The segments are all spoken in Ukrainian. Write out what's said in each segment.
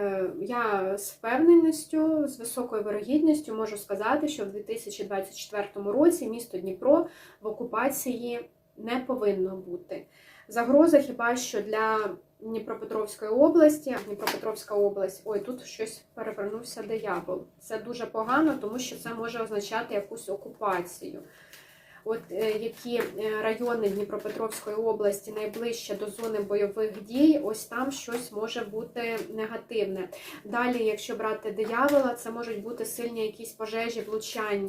Е, Я з впевненістю, з високою вирогідністю можу сказати, що в 2024 році місто Дніпро в окупації не повинно бути. Загроза хіба що для Дніпропетровської області. Дніпропетровська область, ой, тут щось перевернувся диявол. Це дуже погано, тому що це може означати якусь окупацію. От е, які е, райони Дніпропетровської області найближче до зони бойових дій, ось там щось може бути негативне. Далі, якщо брати диявола, це можуть бути сильні якісь пожежі, влучання.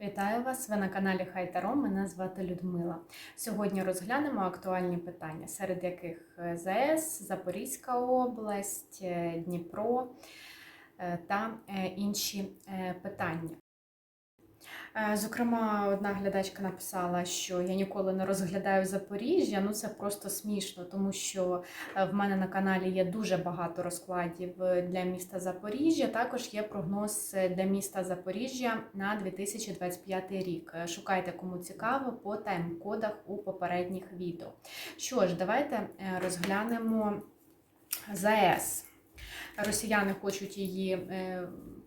Вітаю вас! Ви на каналі Хайтаро. Мене звати Людмила. Сьогодні розглянемо актуальні питання, серед яких е, ЗАЕС, Запорізька область, Дніпро та інші питання. Е, Зокрема, одна глядачка написала, що я ніколи не розглядаю Запоріжжя. Ну це просто смішно, тому що е, в мене на каналі є дуже багато розкладів е, для міста Запоріжжя. Також є прогноз для міста Запоріжжя на 2025 рік. Шукайте, кому цікаво, по тайм-кодах у попередніх відео. Що ж, давайте розглянемо ЗАЕС. Росіяни хочуть її е,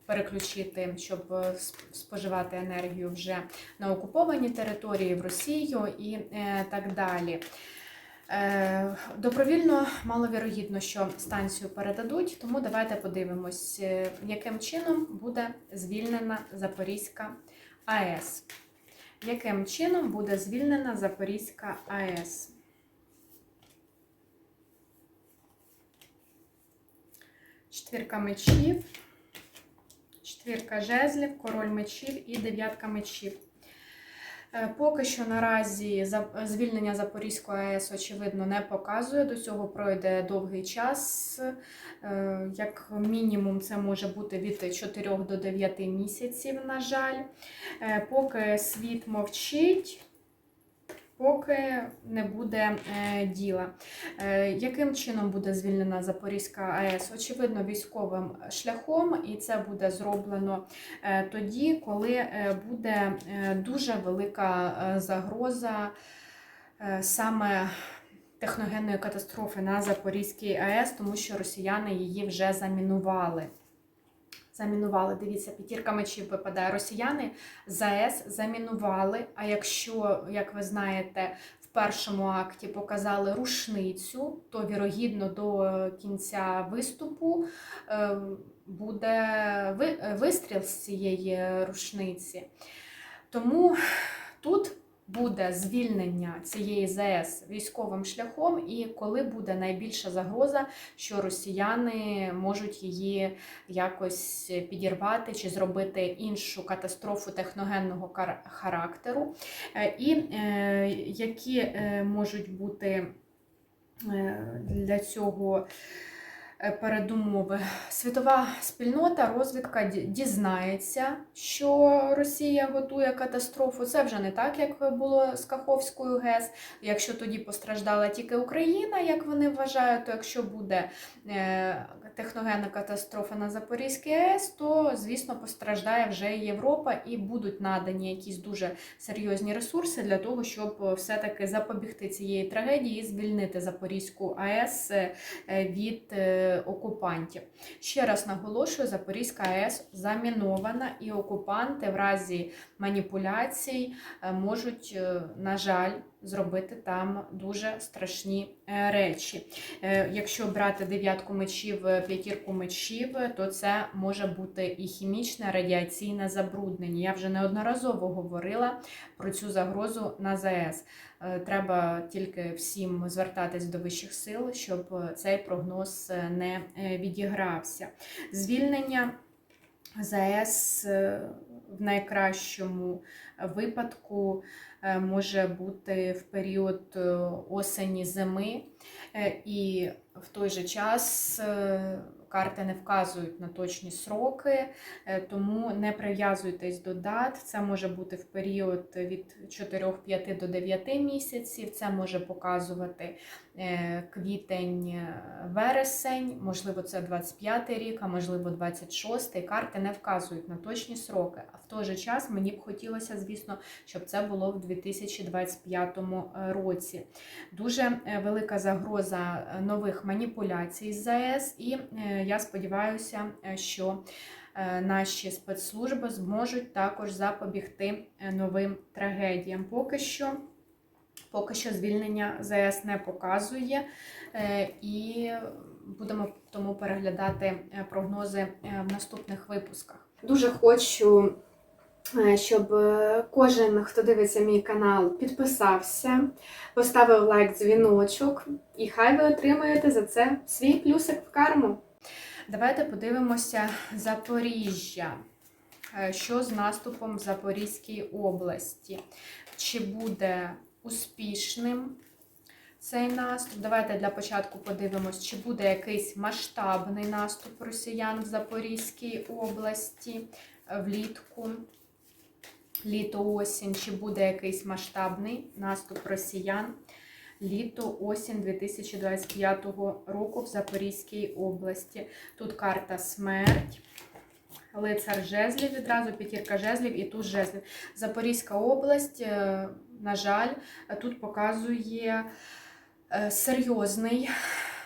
переключити, щоб е, споживати енергію вже на окупованій території в Росію і е, так далі. Добровільно маловірогідно, що станцію передадуть, тому давайте подивимось, яким чином буде звільнена Запорізька АЕС. Яким чином буде звільнена Запорізька АЕС? Четвірка мечів, четвірка жезлів, король мечів і дев'ятка мечів. Е, Поки що наразі звільнення Запорізької АЕС, очевидно, не показує. До цього пройде довгий час. Е, Як мінімум, це може бути від 4 до 9 місяців, на жаль. Е, Поки світ мовчить, поки не буде е, діла. Е, Яким чином буде звільнена Запорізька АЕС? Очевидно, військовим шляхом, і це буде зроблено е, тоді, коли буде дуже велика загроза саме техногенної катастрофи на Запорізькій АЕС, тому що росіяни її вже замінували. Замінували, дивіться, п'ятірка мечів випадає. Росіяни ЗАЕС замінували. А якщо, як ви знаєте, в першому акті показали рушницю, то вірогідно до кінця виступу е, буде е, вистріл з цієї рушниці. Тому тут буде звільнення цієї ЗАЕС військовим шляхом, і коли буде найбільша загроза, що росіяни можуть її якось підірвати чи зробити іншу катастрофу техногенного характеру, Е, і е, які е, можуть бути для цього передумови. Світова спільнота, розвідка дізнається, що Росія готує катастрофу. Це вже не так, як було з Каховською ГЕС. Якщо тоді постраждала тільки Україна, як вони вважають, то якщо буде е, техногенна катастрофа на Запорізькій АЕС, то звісно постраждає вже Європа, і будуть надані якісь дуже серйозні ресурси для того, щоб е, все-таки запобігти цієї трагедії і звільнити Запорізьку АЕС е, е, від е, окупантів. Ще раз наголошую, Запорізька АЕС замінована, і окупанти в разі маніпуляцій е, можуть, е, на жаль, зробити там дуже страшні е, речі. Якщо брати дев'ятку мечів, п'ятірку мечів, то це може бути і хімічне радіаційне забруднення. Я вже неодноразово говорила про цю загрозу на ЗАЕС. Е, Треба тільки всім звертатись до вищих сил, щоб е, цей прогноз е, не відігрався. Звільнення ЗАЕС в найкращому випадку може бути в період осені зими, і в той же час е, карти не вказують на точні сроки, е, тому не прив'язуйтесь до дат. Це може бути в період від 4-5 до 9 місяців. Це може показувати е, квітень, е, вересень, можливо, це 25 рік, а можливо, 26-й. Карти не вказують на точні сроки. А в той же час мені б хотілося, звісно, щоб це було в 2025 році. Дуже е, велика загроза е, нових маніпуляцій з ЗАЕС, і е, я сподіваюся, е, що наші спецслужби зможуть також запобігти новим трагедіям. Поки що, поки що звільнення ЗС не показує, і будемо тому переглядати прогнози в наступних випусках. Дуже хочу, щоб е, кожен, хто дивиться мій канал, підписався, поставив лайк, дзвіночок, і хай ви отримаєте за це свій плюсик в карму. Давайте подивимося Запоріжжя. Е, Що з наступом в Запорізькій області? Чи буде успішним цей наступ? Давайте для початку подивимось, чи буде якийсь масштабний наступ росіян в Запорізькій області е, влітку, літо-осінь, чи буде якийсь масштабний наступ росіян літо-осінь 2025 року в Запорізькій області. Тут карта смерть. Лицар жезлів відразу, п'ятірка жезлів і тут жезлів. Запорізька область, е, на жаль, тут показує е, серйозний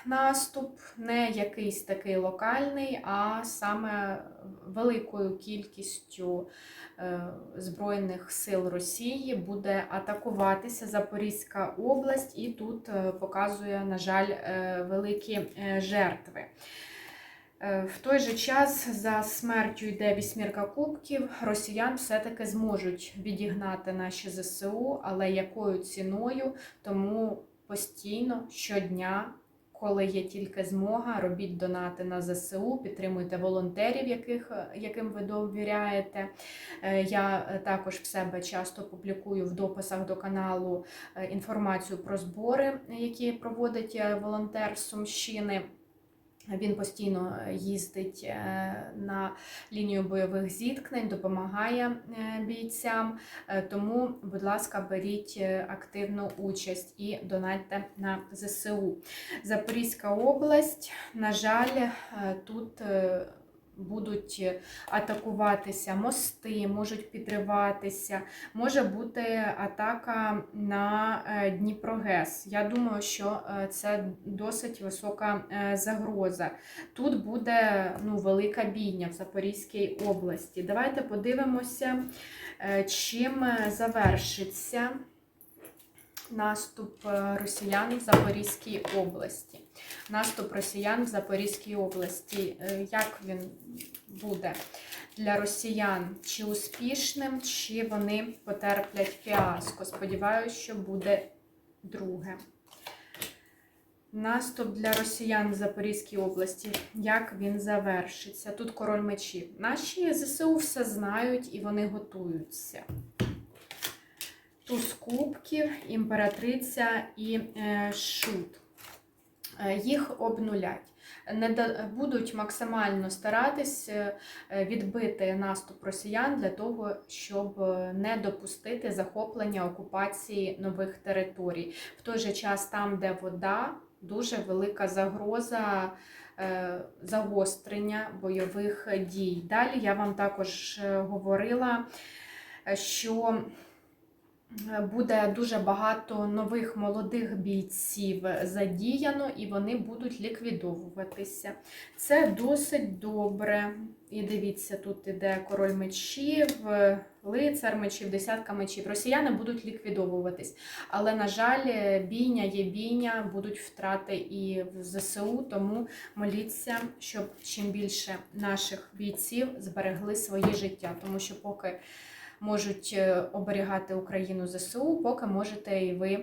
наступ, не якийсь такий локальний, а саме великою кількістю е, Збройних сил Росії буде атакуватися Запорізька область, і тут е, показує, на жаль, е, великі жертви. В той же час за смертю йде вісьмірка кубків. Росіян все-таки зможуть відігнати наші ЗСУ, але якою ціною? Тому постійно щодня, коли є тільки змога, робіть донати на ЗСУ, підтримуйте волонтерів, яких, яким ви довіряєте. Е, Я е, також в себе часто публікую в дописах до каналу е, інформацію про збори, які проводить волонтер з Сумщини. Він постійно їздить е, на лінію бойових зіткнень, допомагає е, бійцям. Е, Тому, будь ласка, беріть е, активну участь і донатьте на ЗСУ. Запорізька область, на жаль, е, тут е, будуть атакуватися мости, можуть підриватися, може бути атака на е, Дніпрогес. Я думаю, що е, це досить висока е, загроза. Тут буде ну, велика бійня в Запорізькій області. Давайте подивимося, е, чим е, завершиться наступ е, росіян в Запорізькій області. Наступ росіян в Запорізькій області. Е, Як він буде для росіян? Чи успішним, чи вони потерплять фіаско? Сподіваюся, що буде друге. Наступ для росіян в Запорізькій області. Як він завершиться? Тут король мечів. Наші ЗСУ все знають і вони готуються. Туз кубків, імператриця і е, шут. Е, Їх обнулять. Не будуть максимально старатись е, відбити наступ росіян для того, щоб не допустити захоплення окупації нових територій. В той же час, там, де вода, дуже велика загроза загострення бойових дій. Далі я вам також говорила, що буде дуже багато нових молодих бійців задіяно, і вони будуть ліквідовуватися. Це досить добре. І дивіться, тут іде король мечів, лицар мечів, десятка мечів. Росіяни будуть ліквідовуватись. Але, на жаль, бійня є бійня, будуть втрати і в ЗСУ, тому моліться, щоб чим більше наших бійців зберегли своє життя, тому що поки можуть е, оберігати Україну ЗСУ, поки можете і ви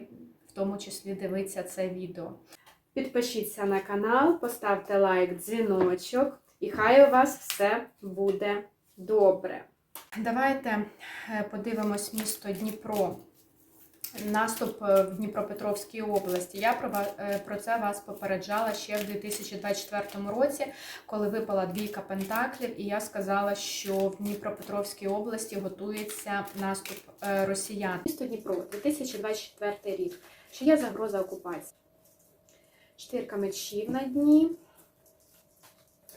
в тому числі дивитися це відео. Підпишіться на канал, поставте лайк, дзвіночок, і хай у вас все буде добре. Давайте е, подивимось місто Дніпро. Наступ е, в Дніпропетровській області. Я про, е, про це вас попереджала ще в 2024 році, коли випала двійка пентаклів, і я сказала, що в Дніпропетровській області готується наступ е, росіян. Місто Дніпро, 2024 рік. Чи є загроза окупації? Чотирка мечів на дні.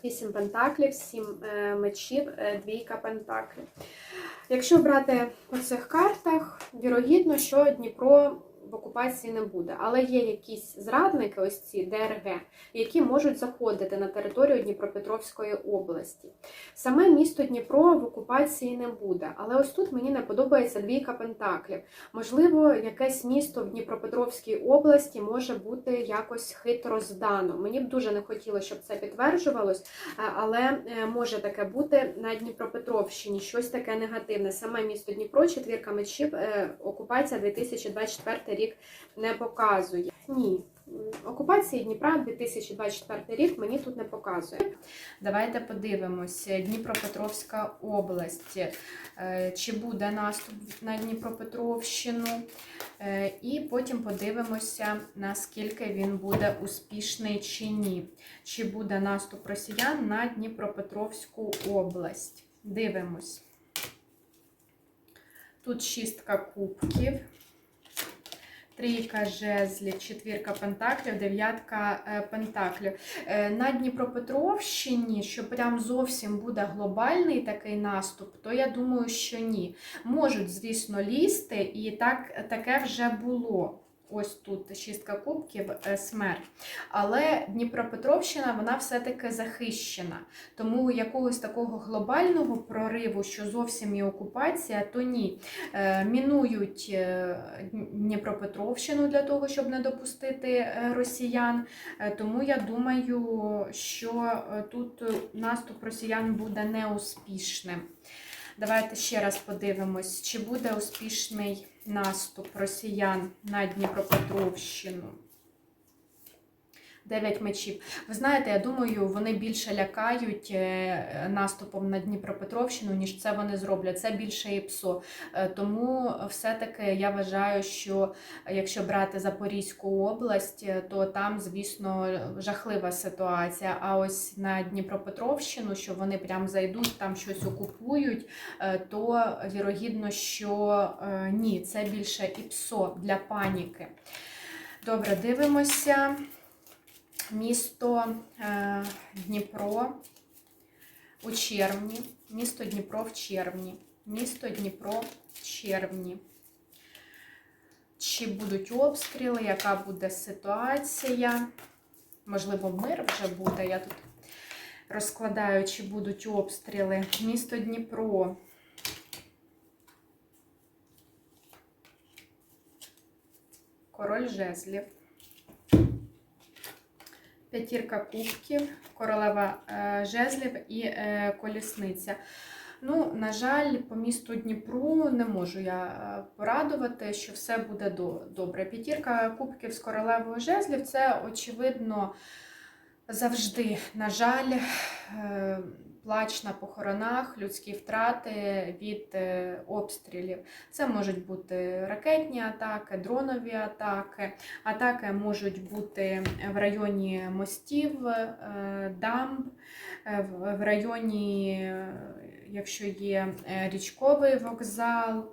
Вісім пентаклів, сім е, мечів, е, двійка пентаклів. Якщо брати по цих картах, вірогідно, що Дніпро в окупації не буде. Але є якісь зрадники, ось ці ДРГ, які можуть заходити на територію Дніпропетровської області. Саме місто Дніпро в окупації не буде. Але ось тут мені не подобається двійка пентаклів. Можливо, якесь місто в Дніпропетровській області може бути якось хитро здано. Мені б дуже не хотілося, щоб це підтверджувалось, е, але е, може таке бути на Дніпропетровщині, щось таке негативне. Саме місто Дніпро, четвірка мечів, е, окупація 2024 рік не показує. Ні. Окупації Дніпра 2024 рік мені тут не показує. Давайте подивимося. Дніпропетровська область. Е, Чи буде наступ на Дніпропетровщину? Е, І потім подивимося, наскільки він буде успішний чи ні. Чи буде наступ росіян на Дніпропетровську область? Дивимось. Тут шістка кубків. Трійка жезлів, четвірка пентаклів, дев'ятка е, пентаклів. Е, На Дніпропетровщині, що прям зовсім буде глобальний такий наступ, то я думаю, що ні. Можуть, звісно, лізти, і так, таке вже було. Ось тут шістка кубків, е, смерть. Але Дніпропетровщина вона все-таки захищена. Тому якогось такого глобального прориву, що зовсім і окупація, то ні. Е, Мінують е, Дніпропетровщину для того, щоб не допустити росіян. Тому я думаю, що тут наступ росіян буде неуспішним. Давайте ще раз подивимось, чи буде успішний наступ росіян на Дніпропетровщину. Дев'ять мечів. Ви знаєте, я думаю, вони більше лякають е, наступом на Дніпропетровщину, ніж це вони зроблять. Це більше ІПСО. Е, Тому все-таки я вважаю, що якщо брати Запорізьку область, е, то там, звісно, жахлива ситуація. А ось на Дніпропетровщину, що вони прям зайдуть, там щось окупують, то вірогідно, що ні, це більше ІПСО для паніки. Добре, дивимося. Місто е, Дніпро у червні. Місто Дніпро в червні. Місто Дніпро в червні. Чи будуть обстріли, яка буде ситуація? Можливо, мир вже буде. Я тут розкладаю, чи будуть обстріли. Місто Дніпро. Король жезлів. П'ятірка кубків, королева е, жезлів і е, колісниця. Ну, на жаль, по місту Дніпру не можу я е, порадувати, що все буде добре. П'ятірка кубків з королевою жезлів це, очевидно, завжди, на жаль, плач на похоронах, людські втрати від е, обстрілів. Це можуть бути ракетні атаки, дронові атаки. Атаки можуть бути в районі мостів, е, дамб, е, в- районі, якщо є річковий вокзал.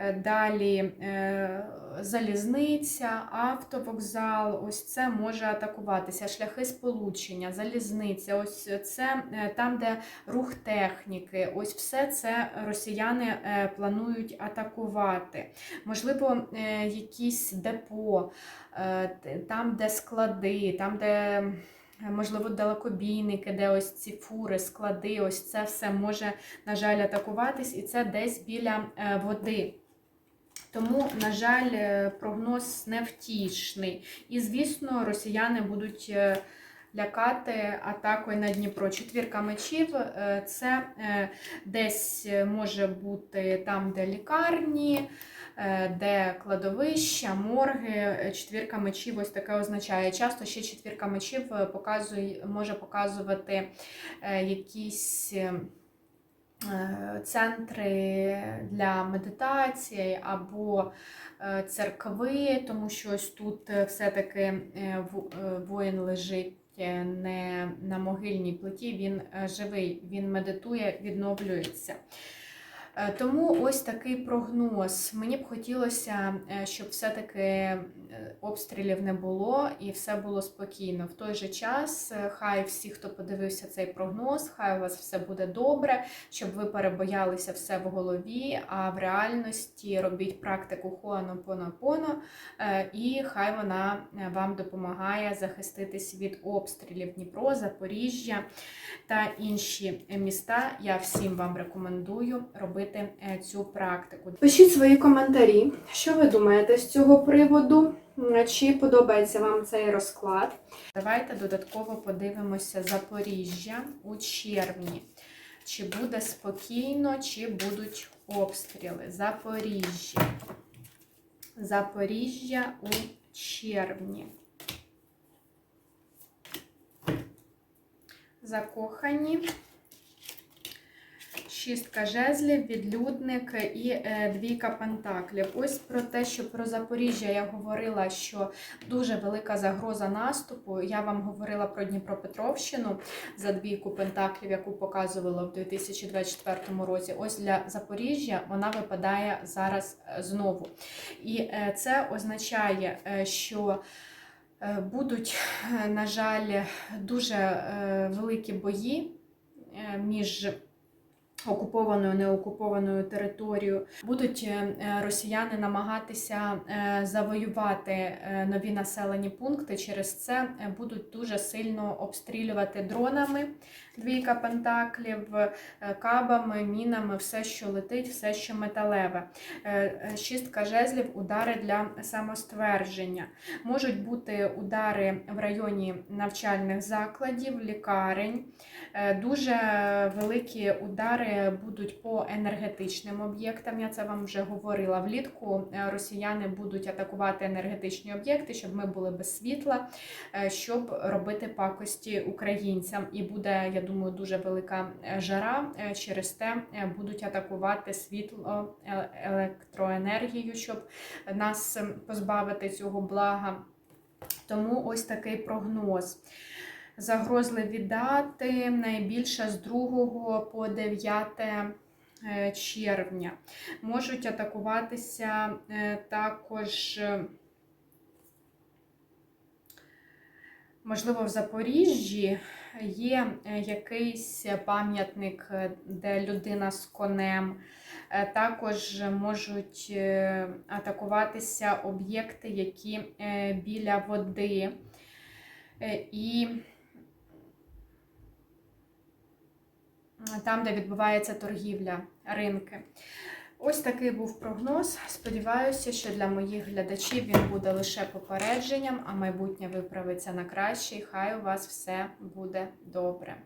Е, Далі е, залізниця, автовокзал, ось це може атакуватися, шляхи сполучення, залізниця, ось це е, там, де рух техніки, ось все це росіяни планують атакувати. Можливо, якісь депо, там, де склади, там, де. Можливо, далекобійники, де ось ці фури, склади, ось це все може, на жаль, атакуватись, і це десь біля води. Тому, на жаль, е, прогноз невтішний. І, звісно, росіяни будуть е, лякати атакою на Дніпро. Четвірка мечів е, це десь може бути там, де лікарні, де кладовища, морги. Четвірка мечів ось таке означає. Часто ще четвірка мечів показує, може показувати якісь. Е, Центри для медитації або е, церкви, тому що ось тут е, все-таки воїн лежить не на могильній плиті, він живий, він медитує, відновлюється. Е, Тому ось такий прогноз. Мені б хотілося, е, щоб все-таки е, обстрілів не було і все було спокійно. В той же час, хай всі, хто подивився цей прогноз, хай у вас все буде добре, щоб ви перебоялися все в голові, а в реальності робіть практику Хоанопонопоно, е, і хай вона вам допомагає захиститись від обстрілів Дніпро, Запоріжжя та інші міста. Я всім вам рекомендую робити е, цю практику. Пишіть свої коментарі, що ви думаєте з цього приводу, чи подобається вам цей розклад. Давайте додатково подивимося Запоріжжя у червні. Чи буде спокійно, чи будуть обстріли? Запоріжжя. Запоріжжя у червні. Закохані. Шістка жезлів, відлюдник і е, двійка пентаклів. Ось про те, що про Запоріжжя я говорила, що дуже велика загроза наступу. Я вам говорила про Дніпропетровщину за двійку пентаклів, яку показувала в 2024 році. Ось для Запоріжжя вона випадає зараз е, знову. І е, це означає, що будуть, на жаль, дуже великі бої між окупованою неокупованою територією. Будуть е, е, росіяни намагатися е, завоювати нові населені пункти. Через це будуть дуже сильно обстрілювати дронами. Двійка пентаклів, кабами, мінами, все, що летить, все, що металеве. Шістка жезлів, удари для самоствердження. Можуть бути удари в районі навчальних закладів, лікарень. Дуже великі удари будуть по енергетичним об'єктам. Я це вам вже говорила. Влітку е, росіяни будуть атакувати енергетичні об'єкти, щоб ми були без світла, е, щоб робити пакості українцям. І буде, я думаю, дуже велика е, жара. Через те будуть атакувати світло, електроенергію, щоб нас ем, позбавити цього блага. Тому ось такий прогноз. Загрозливі дати найбільше з 2 по 9 е, червня. Можуть атакуватися е, також, е, можливо, в Запоріжжі є якийсь пам'ятник, де людина з конем. Також можуть атакуватися об'єкти, які біля води. І там, де відбувається торгівля, ринки. Ось такий був прогноз. Сподіваюся, що для моїх глядачів він буде лише попередженням, а майбутнє виправиться на краще. І Хай у вас все буде добре.